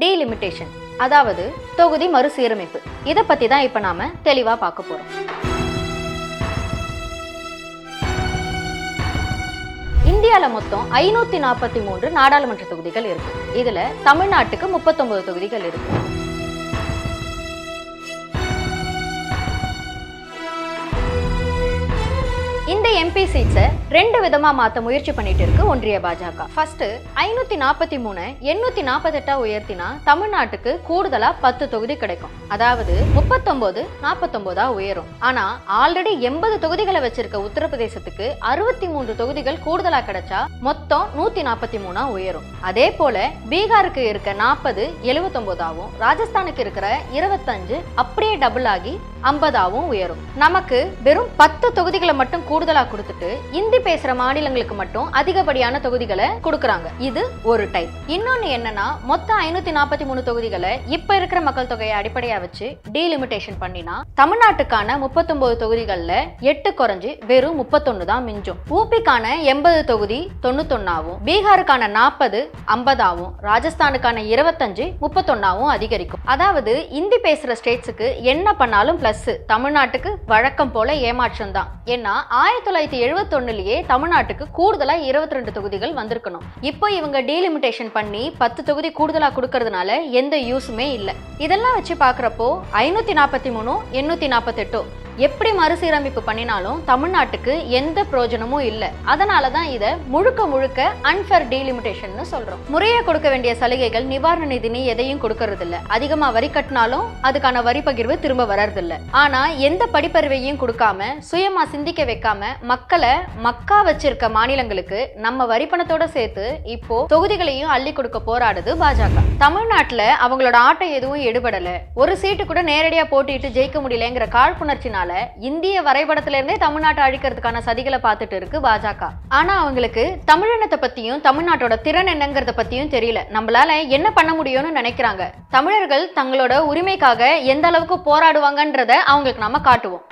Delimitation அதாவது தொகுதி மறுசீரமைப்பு. இதை பத்தி தான் இப்போ நாம தெளிவா பார்க்க போறோம். இந்தியால மொத்தம் ஐநூத்தி நாற்பத்தி மூன்று நாடாளுமன்ற தொகுதிகள் இருக்கு. இதுல தமிழ்நாட்டுக்கு முப்பத்தொன்பது தொகுதிகள் இருக்கு. இந்த எம்பி சீட்ஸை ரெண்டு விதமா மாத்த முயற்சி பண்ணிட்டு இருக்கு ஒன்றிய பாஜக. ஃபர்ஸ்ட் ஐநூத்தி நாற்பத்தி மூணு எண்ணூத்தி நாற்பத்தெட்டா உயர்த்தினா தமிழ்நாட்டுக்கு கூடுதலா பத்து தொகுதி கிடைக்கும். அதாவது முப்பத்தொன்பது நாற்பத்தொன்பதா உயரும். ஆனா ஆல்ரெடி எண்பது தொகுதிகளை வச்சிருக்க உத்தரப்பிரதேசத்துக்கு அறுபத்தி மூன்று தொகுதிகள் கூடுதலா கிடைச்சா மொத்தம் நூத்தி நாற்பத்தி மூணா உயரும். அதே போல பீகாருக்கு இருக்க நாற்பது எழுவத்தொன்பதாவும் ராஜஸ்தானுக்கு இருக்கிற இருபத்தஞ்சு அப்படியே டபுள் ஆகி ஐம்பதாவும் உயரும். நமக்கு வெறும் பத்து தொகுதிகளை மட்டும் கூடுதலா கொடுத்துட்டு இந்தி பேசுற மாநிலங்களுக்கு மட்டும் அதிகப்படியான தொகுதிகளை கொடுக்கறாங்க. இது ஒரு டைப் இன்னொன்னு என்னன்னா மொத்தம் ஐநூத்தி நாற்பத்தி மூணு தொகுதிகளை இப்ப இருக்கிற மக்கள் தொகையை அடிப்படையா வச்சு டீலிமிட்டேஷன் பண்ணினா தமிழ்நாட்டுக்கான முப்பத்தொன்பது தொகுதிகளில் எட்டு குறைஞ்சு வெறும் முப்பத்தொன்னு தான் மிஞ்சும். ஊபிக்கான எண்பது தொகுதி தொண்ணூத்தொன்னாவும் பீகாருக்கான நாற்பது ஐம்பதாவும் ராஜஸ்தானுக்கான இருபத்தஞ்சு முப்பத்தொன்னாவும் அதிகரிக்கும். அதாவது இந்தி பேசுற ஸ்டேட்ஸுக்கு என்ன பண்ணாலும் பிளஸ் தமிழ்நாட்டுக்கு வழக்கம் போல ஏமாற்றம் தான். ஏன்னா ஆயிரத்தி தொள்ளாயிரத்தி எழுபத்தொன்னுலயே தமிழ்நாட்டுக்கு கூடுதலா இருபத்தி ரெண்டு தொகுதிகள் வந்திருக்கணும். இப்போ இவங்க டீலிமிட்டேஷன் பண்ணி பத்து தொகுதி கூடுதலா கொடுக்கறதுனால எந்த யூஸுமே இல்லை. இதெல்லாம் வச்சு பார்க்குறப்போ ஐநூத்தி நாற்பத்தி மூணு எண்ணூத்தி நாற்பத்தெட்டோ எப்படி மறுசீரமைப்பு பண்ணினாலும் தமிழ்நாட்டுக்கு எந்த பிரயோஜனமும் இல்லை. அதனால தான் இதை முழுக்க முழுக்க அன்ஃபேர் டீலிமிட்டேஷன் சொல்றோம். முறையை கொடுக்க வேண்டிய சலுகைகள் நிவாரண நிதினி எதையும் கொடுக்கறது இல்ல அதிகமா வரி கட்டினாலும் அதுக்கான வரி பகிர்வு திரும்ப வர்றதில்ல. ஆனா எந்த படிப்பறிவையும் கொடுக்காம சுயமா சிந்திக்க வைக்காம மக்களை மக்கா வச்சிருக்க மாநிலங்களுக்கு நம்ம வரி பணத்தோட சேர்த்து இப்போ தொகுதிகளையும் அள்ளி கொடுக்க போராடுது பாஜக. தமிழ்நாட்டுல அவங்களோட ஆட்டம் எதுவும் எடுபடல. ஒரு சீட்டு கூட நேரடியா போட்டிட்டு ஜெயிக்க முடியலங்கிற காழ்ப்புணர்ச்சினால இந்திய வரைபடத்துல இருந்தே தமிழ்நாட்டை அழிக்கிறதுக்கான சதிகளை பார்த்துட்டு இருக்கு பாஜக. ஆனா அவங்களுக்கு தமிழினத்தை பத்தியும் தமிழ்நாட்டோட திறன் என்னங்கிறத பத்தியும் தெரியல. நம்மளால என்ன பண்ண முடியும்னு நினைக்கிறாங்க. தமிழர்கள் தங்களோட உரிமைக்காக எந்த அளவுக்கு போராடுவாங்கன்றத அவங்களுக்கு நம்ம காட்டுவோம்.